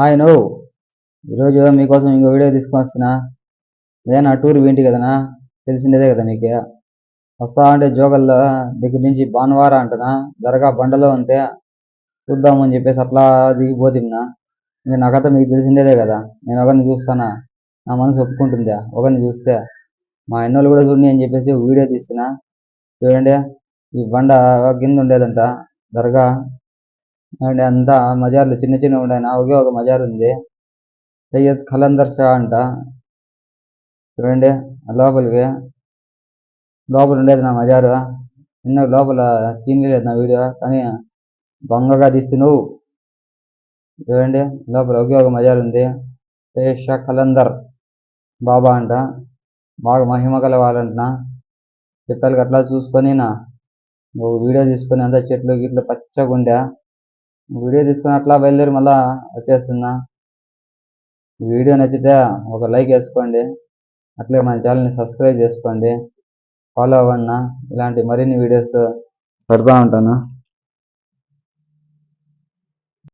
Hi no ఈరోజు మీకోసం ఇంకో వీడియో తీసుకొని వస్తున్నా అదే నా టూర్ వింటి కదనా? తెలిసిందేదే కదా మీకు? వస్తా అంటే జోగల్లో దగ్గర నుంచి భానువార అంటనా? దర్గా బండలో ఉంటే చూద్దామని చెప్పేసి అట్లా దిగిపోతున్నా నేను నా కథ మీకు తెలిసిందేదే కదా? నేను ఒకరిని చూస్తానా? నా మనసు ఒప్పుకుంటుందా? ఒకరిని చూస్తే. మా ఎన్నోళ్ళు కూడా చూడండి అని చెప్పేసి ఒక వీడియో తీస్తున్నా. చూడండి ఈ బండ కింద ఉండేదంట. దర్గా అండ్ అంతా మజార్లు చిన్న చిన్న ఉన్నాయి ఒకే ఒక మజార్ ఉంది. సయ్యద్ ఖలందర్ షా అంట. చూడండి ఆ లోపలికి. లోపల ఉండేది నా మజారు. నిన్న లోపల తీయలేదు నా వీడియో కానీ దొంగగా తీసి నువ్వు చూడండి లోపల ఒకే ఒక మజార్ ఉంది. సయ్యద్ షా ఖలందర్ బాబా అంట. బాగా మహిమ గల వాళ్ళంటున్నా చెప్పాలి అట్లా చూసుకొని నా. ఒక వీడియో తీసుకొని అంతా చెట్లు గిట్లు పచ్చగా ఉండే వీడియో తీసుకొని అట్లా బయలుదేరి మళ్ళా వచ్చేస్తున్నా. వీడియో నచ్చితే ఒక లైక్ వేసుకోండి. అట్లే మన ఛానల్ని సబ్స్క్రైబ్ చేసుకోండి. ఫాలో అవ్వండి ఇలాంటి మరిన్ని వీడియోస్ పెడతా ఉంటాను.